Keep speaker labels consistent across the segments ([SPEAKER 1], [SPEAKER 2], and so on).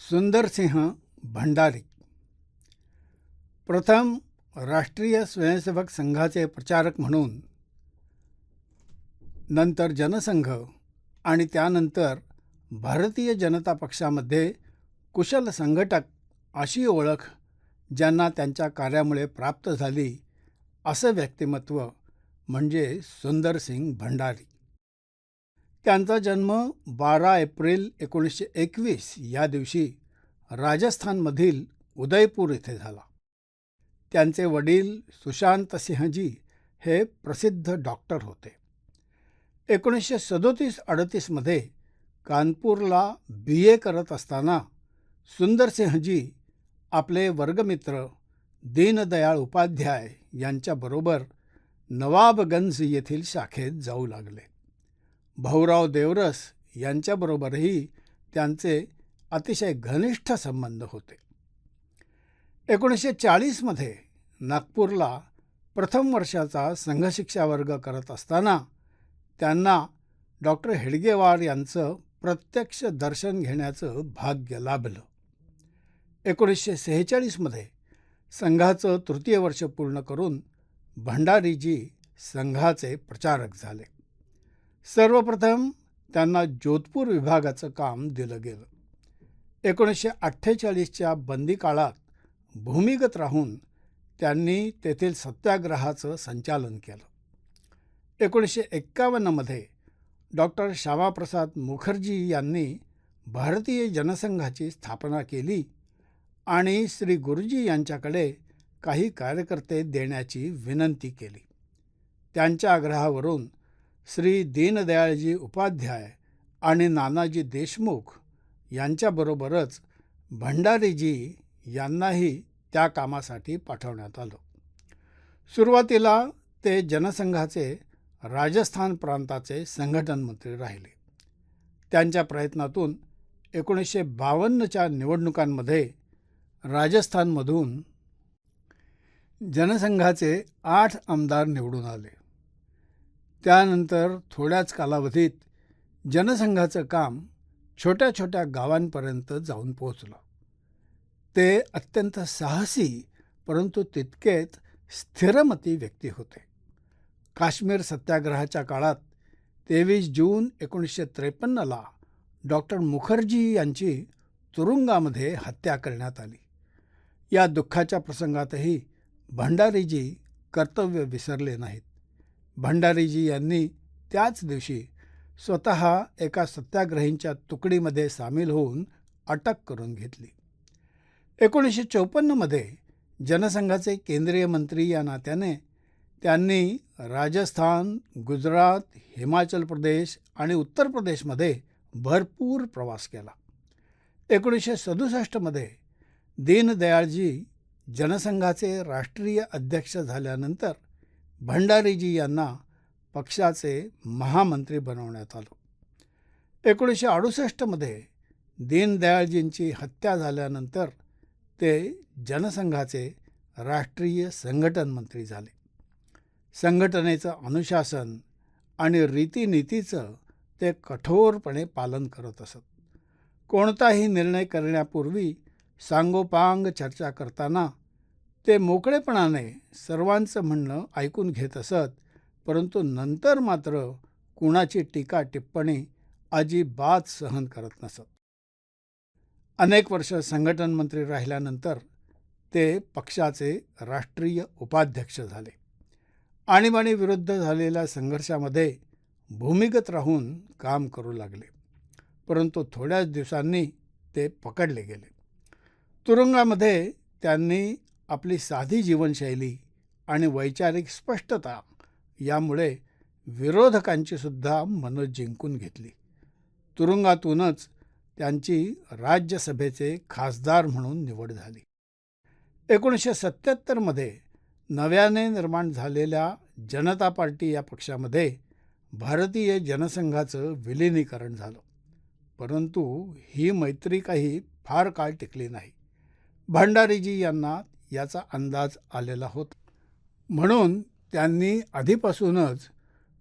[SPEAKER 1] सुंदरसिंह भंडारी। प्रथम राष्ट्रीय स्वयंसेवक संघाचे प्रचारक म्हणून नंतर जनसंघ आणि त्यानंतर भारतीय जनता पक्षामध्ये कुशल संघटक अशी ओळख ज्यांना त्यांच्या कार्यामुळे प्राप्त झाली असं व्यक्तिमत्व म्हणजे सुंदरसिंग भंडारी। त्यांचा जन्म बारा एप्रिल एकोणीसशे एकवीस या दिवशी राजस्थानमधील उदयपूर येथे झाला. त्यांचे वडील सुशांत सिंहजी हे प्रसिद्ध डॉक्टर होते. एकोणीसशे सदोतीस अडतीसमध्ये कानपूरला बी ए करत असताना सुंदरसिंहजी आपले वर्गमित्र दीनदयाळ उपाध्याय यांच्याबरोबर नवाबगंज येथील शाखेत जाऊ लागले. भाऊराव देवरस यांच्याबरोबरही त्यांचे अतिशय घनिष्ठ संबंध होते. एकोणीसशे चाळीसमध्ये नागपूरला प्रथम वर्षाचा संघशिक्षा वर्ग करत असताना त्यांना डॉक्टर हेडगेवार यांचं प्रत्यक्ष दर्शन घेण्याचं भाग्य लाभलं. एकोणीसशे सेहेचाळीसमध्ये संघाचं तृतीय वर्ष पूर्ण करून भंडारीजी संघाचे प्रचारक झाले. सर्वप्रथम त्यांना जोधपूर विभागाचं काम दिलं गेलं. एकोणीसशे अठ्ठेचाळीसच्या बंदी काळात भूमिगत राहून त्यांनी तेथील सत्याग्रहाचं संचालन केलं. एकोणीसशे एक्कावन्नमध्ये डॉक्टर श्यामाप्रसाद मुखर्जी यांनी भारतीय जनसंघाची स्थापना केली आणि श्री गुरुजी यांच्याकडे काही कार्यकर्ते देण्याची विनंती केली. त्यांच्या आग्रहावरून श्री दीनदयाळजी उपाध्याय आणि नानाजी देशमुख यांच्याबरोबरच भंडारीजी यांनाही त्या कामासाठी पाठवण्यात आलं. सुरुवातीला ते जनसंघाचे राजस्थान प्रांताचे संघटन मंत्री राहिले. त्यांच्या प्रयत्नातून एकोणीसशे बावन्नच्या निवडणुकांमध्ये राजस्थानमधून जनसंघाचे आठ आमदार निवडून आले. त्यानंतर थोड्याच कालावधीत जनसंघाचं काम छोट्या छोट्या गावांपर्यंत जाऊन पोहोचलं. ते अत्यंत साहसी परंतु तितकेच स्थिरमती व्यक्ती होते. काश्मीर सत्याग्रहाच्या काळात तेवीस जून एकोणीसशे त्रेपन्नला डॉक्टर मुखर्जी यांची तुरुंगामध्ये हत्या करण्यात आली. या दुःखाच्या प्रसंगातही भंडारीजी कर्तव्य विसरले नाहीत. भंडारीजी यांनी त्याच दिवशी स्वतः एका सत्याग्रहींच्या तुकडीमध्ये सामील होऊन अटक करून घेतली. एकोणीसशे चौपन्नमध्ये जनसंघाचे केंद्रीय मंत्री या नात्याने त्यांनी राजस्थान गुजरात हिमाचल प्रदेश आणि उत्तर प्रदेशमध्ये भरपूर प्रवास केला. एकोणीसशे सदुसष्टमध्ये दीनदयाळजी जनसंघाचे राष्ट्रीय अध्यक्ष झाल्यानंतर भंडारीजी यांना पक्षाचे महामंत्री बनवण्यात आलं. एकोणीसशे अडुसष्टमध्ये दीनदयाळजींची हत्या झाल्यानंतर ते जनसंघाचे राष्ट्रीय संघटन मंत्री झाले. संघटनेचं अनुशासन आणि रीतीनीतीचं ते कठोरपणे पालन करत असत. कोणताही निर्णय करण्यापूर्वी सांगोपांग चर्चा करताना ते मोकळेपणाने सर्वांचं म्हणणं ऐकून घेत असत परंतु नंतर मात्र कुणाची टीका टिप्पणी अजिबात सहन करत नसत. अनेक वर्ष संघटन मंत्री राहिल्यानंतर ते पक्षाचे राष्ट्रीय उपाध्यक्ष झाले. आणीबाणीविरुद्ध झालेल्या संघर्षामध्ये भूमिगत राहून काम करू लागले परंतु थोड्याच दिवसांनी ते पकडले गेले. तुरुंगामध्ये त्यांनी आपली साधी जीवनशैली आणि वैचारिक स्पष्टता यामुळे विरोधकांची सुद्धा मनं जिंकून घेतली. तुरुंगातूनच त्यांची राज्यसभेचे खासदार म्हणून निवड झाली. एकोणीसशे सत्त्याहत्तरमध्ये नव्याने निर्माण झालेल्या जनता पार्टी या पक्षामध्ये भारतीय जनसंघाचं विलिनीकरण झालं. परंतु ही मैत्री काही फार काळ टिकली नाही. भंडारीजी यांना याचा अंदाज आलेला होता. म्हणून त्यांनी आधीपासूनच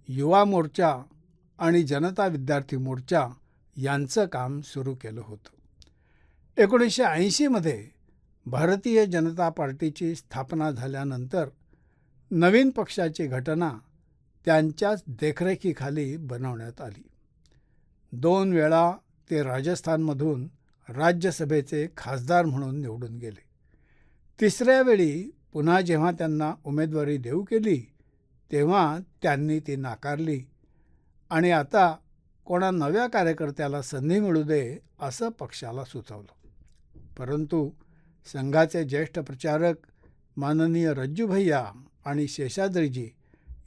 [SPEAKER 1] युवा मोर्चा आणि जनता विद्यार्थी मोर्चा यांचं काम सुरू केलं होतं. एकोणीसशे ऐंशीमध्ये भारतीय जनता पार्टीची स्थापना झाल्यानंतर नवीन पक्षाची घटना त्यांच्याच देखरेखीखाली बनवण्यात आली. दोन वेळा ते राजस्थानमधून राज्यसभेचे खासदार म्हणून निवडून गेले. तिसऱ्या वेळी पुन्हा जेव्हा त्यांना उमेदवारी देऊ केली तेव्हा त्यांनी ती नाकारली. आणि आता कोणा नव्या कार्यकर्त्याला संधी मिळू दे असं पक्षाला सुचवलं. परंतु संघाचे ज्येष्ठ प्रचारक माननीय रज्जूभैया आणि शेषाद्रीजी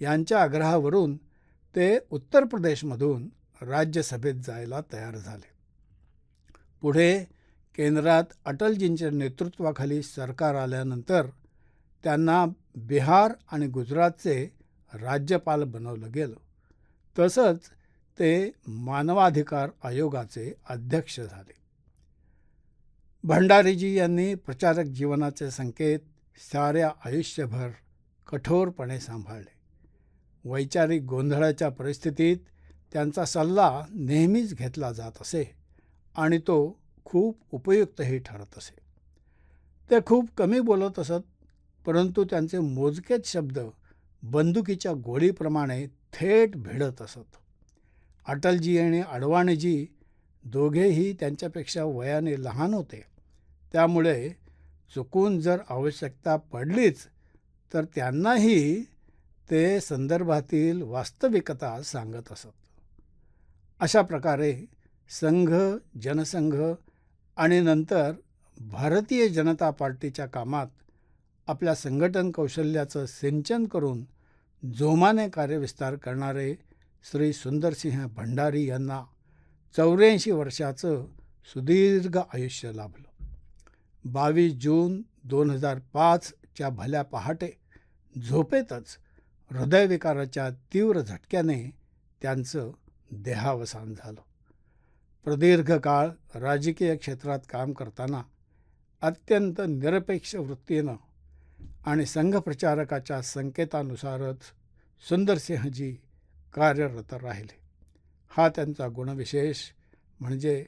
[SPEAKER 1] यांच्या आग्रहावरून ते उत्तर प्रदेशमधून राज्यसभेत जायला तयार झाले. पुढे केंद्रात अटलजींच्या नेतृत्वाखाली सरकार आल्यानंतर त्यांना बिहार आणि गुजरातचे राज्यपाल बनवलं गेलं. तसंच ते मानवाधिकार आयोगाचे अध्यक्ष झाले. भंडारीजी यांनी प्रचारक जीवनाचे संकेत साऱ्या आयुष्यभर कठोरपणे सांभाळले. वैचारिक गोंधळाच्या परिस्थितीत त्यांचा सल्ला नेहमीच घेतला जात असे आणि तो खूप उपयुक्तही ठरत असे. ते खूप कमी बोलत असत परंतु त्यांचे मोजकेच शब्द बंदुकीच्या गोळीप्रमाणे थेट भिडत असत. अटलजी आणि अडवाणीजी दोघेही त्यांच्यापेक्षा वयाने लहान होते. त्यामुळे चुकून जर आवश्यकता पडलीच तर त्यांनाही ते संदर्भातील वास्तविकता सांगत असत. अशा प्रकारे संघ जनसंघ आणि नंतर भारतीय जनता पार्टीच्या कामात आपल्या संघटन कौशल्याचं सिंचन करून जोमाने कार्यविस्तार करणारे श्री सुंदरसिंह भंडारी यांना चौऱ्याऐंशी वर्षाचं सुदीर्घ आयुष्य लाभलं. बावीस जून दोन हजार पाचच्या भल्या पहाटे झोपेतच हृदयविकाराच्या तीव्र झटक्याने त्यांचं देहावसान झालं. प्रदीर्घ काळ राजकीय क्षेत्रात काम करताना अत्यंत निरपेक्ष वृत्तीनं आणि संघप्रचारकाच्या संकेतानुसारच सुंदरसिंहजी कार्यरत राहिले. हा त्यांचा गुणविशेष म्हणजे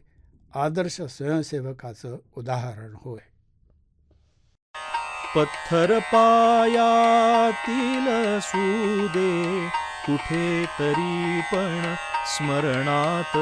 [SPEAKER 1] आदर्श स्वयंसेवकाचं उदाहरण होय.
[SPEAKER 2] पत्थर पायातील सुदे कुठे तरी पण स्मरणात.